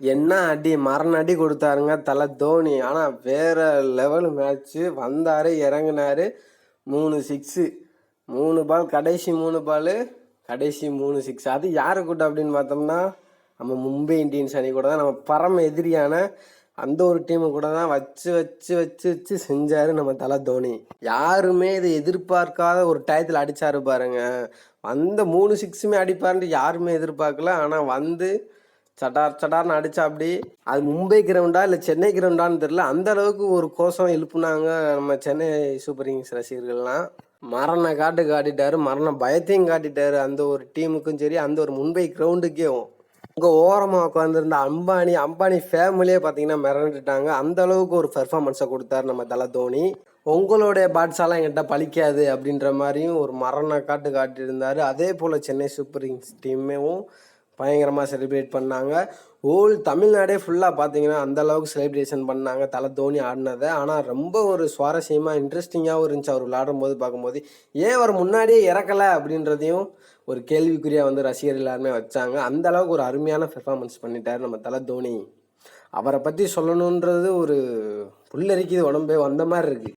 என்ன அடி? மரண அடி கொடுத்தாருங்க தலை தோனி. ஆனால் வேற லெவல் மேட்ச்சு வந்தார் இறங்குனாரு. மூணு சிக்ஸு மூணு பால் கடைசி மூணு பால் கடைசி மூணு சிக்ஸ் அது யாரை கூட்ட அப்படின்னு பார்த்தோம்னா நம்ம மும்பை இந்தியன்ஸ் அணி கூட தான். நம்ம பரம எதிரியான அந்த ஒரு டீமு கூட தான் வச்சு வச்சு வச்சு வச்சு செஞ்சார் நம்ம தலை தோனி. யாருமே இதை எதிர்பார்க்காத ஒரு டயத்தில் அடித்தாரு பாருங்க. வந்த மூணு சிக்ஸுமே அடிப்பாருன்ட்டு யாருமே எதிர்பார்க்கல. ஆனால் வந்து சட்டார் சட்டார்னு அடிச்சா அப்படி? அது மும்பை கிரவுண்டா இல்லை சென்னை கிரவுண்டான்னு தெரியல. அந்த அளவுக்கு ஒரு கோஷம் எழுப்புனாங்க நம்ம சென்னை சூப்பர் கிங்ஸ் ரசிகர்கள்லாம். மரண காட்டு காட்டிட்டாரு. மரண பயத்தையும் காட்டிட்டாரு. அந்த ஒரு டீமுக்கும் சரி அந்த ஒரு மும்பை கிரவுண்டுக்கேவும் இங்கே ஓரமாக உட்காந்துருந்த அம்பானி அம்பானி ஃபேமிலியே பார்த்தீங்கன்னா மிரண்டுட்டாங்க. அந்த அளவுக்கு ஒரு பெர்ஃபார்மன்ஸை கொடுத்தாரு நம்ம தலை தோனி. உங்களுடைய பேட்ஸாலாம் என்கிட்ட பழிக்காது அப்படின்ற மாதிரியும் ஒரு மரண காட்டு காட்டியிருந்தார். அதே போல் சென்னை சூப்பர் கிங்ஸ் டீமேவும் பயங்கரமாக செலிப்ரேட் பண்ணாங்க. ஹோல் தமிழ்நாடே ஃபுல்லாக பார்த்தீங்கன்னா அந்த அளவுக்கு செலிப்ரேஷன் பண்ணாங்க. தலை தோனி ஆடினதை. ஆனால் ரொம்ப ஒரு சுவாரஸ்யமாக இன்ட்ரெஸ்டிங்காகவும் இருந்துச்சு. அவர் விளாடும் போது பார்க்கும்போது. ஏன் அவர் முன்னாடியே இறக்கலை அப்படின்றதையும் ஒரு கேள்விக்குறியாக வந்து ரசிகர் எல்லாருமே வச்சாங்க. அந்த அளவுக்கு ஒரு அருமையான பெர்ஃபார்மன்ஸ் பண்ணிட்டார் நம்ம தலை தோனி அவரை பற்றி சொல்லணுன்றது ஒரு புல்லரிக்குது உடம்பே. வந்த மாதிரி இருக்குது